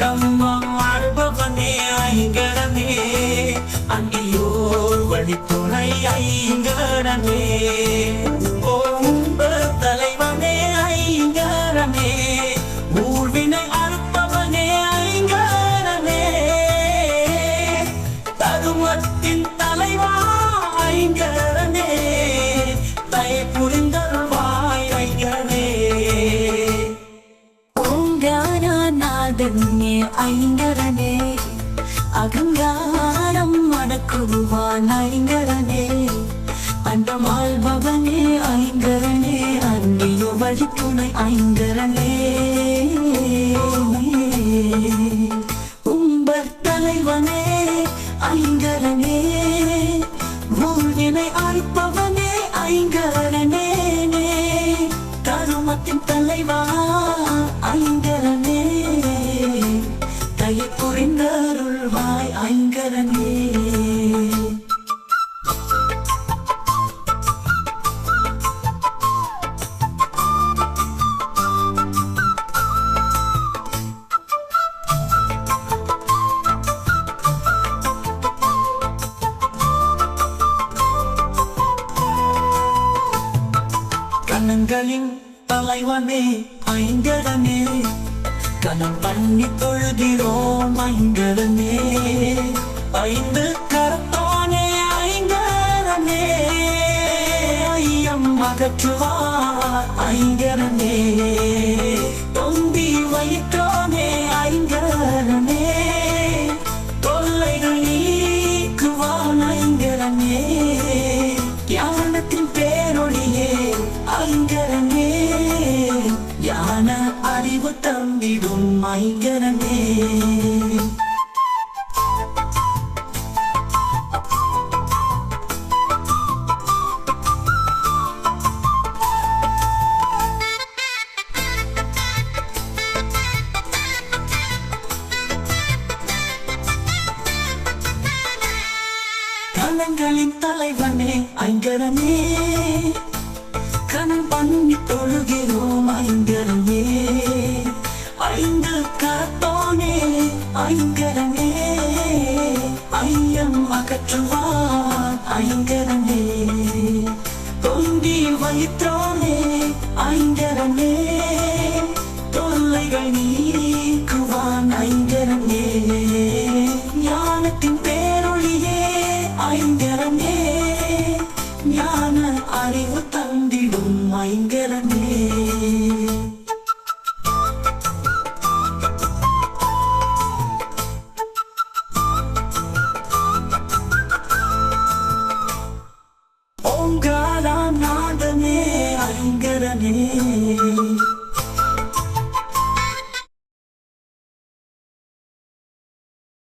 ஆண்டம்மா அற்பவனே ஐங்கரனே அன்னியோர் வழித்துறை ஐங்கரனே ஓங்காரநாதனே ஐங்கரனே. அகங்காரம் மடக்குருவான் ஐங்கரனே அண்டமால் பவனே ஐங்கரனே. அன்னியோ வழித்துணை ஐங்கரனே. பின்னருள்வாய் புரிந்தருள்வாய் ஐங்கரனே. கண்ணங்களின் தலைவனே ஐங்கரனே. கணம் பண்ணி தொழுகிறோம் ஐங்கரனே ஐந்து கரத்தானே ஐங்கரமே ஐயம் அகற்றுவார் ஐங்கரமே தொந்தி வைத்து தந்திடும் ஐங்கரனே கணங்களின் தலைவனே ஐங்கரமே. கணம் பண்ணி தொழுகிறோம் ஐங்கரனே ஐயம் அகற்றுவான். ஐங்கரனே தொந்தி வயிற்றோனே ஐங்கரனே தொல்லைகள் நீக்குவான் ஐங்கரனே ஞானத்தின் பேரொழியே ஐங்கரனே ஞான அறிவு தந்திடும் ஐங்கரமே.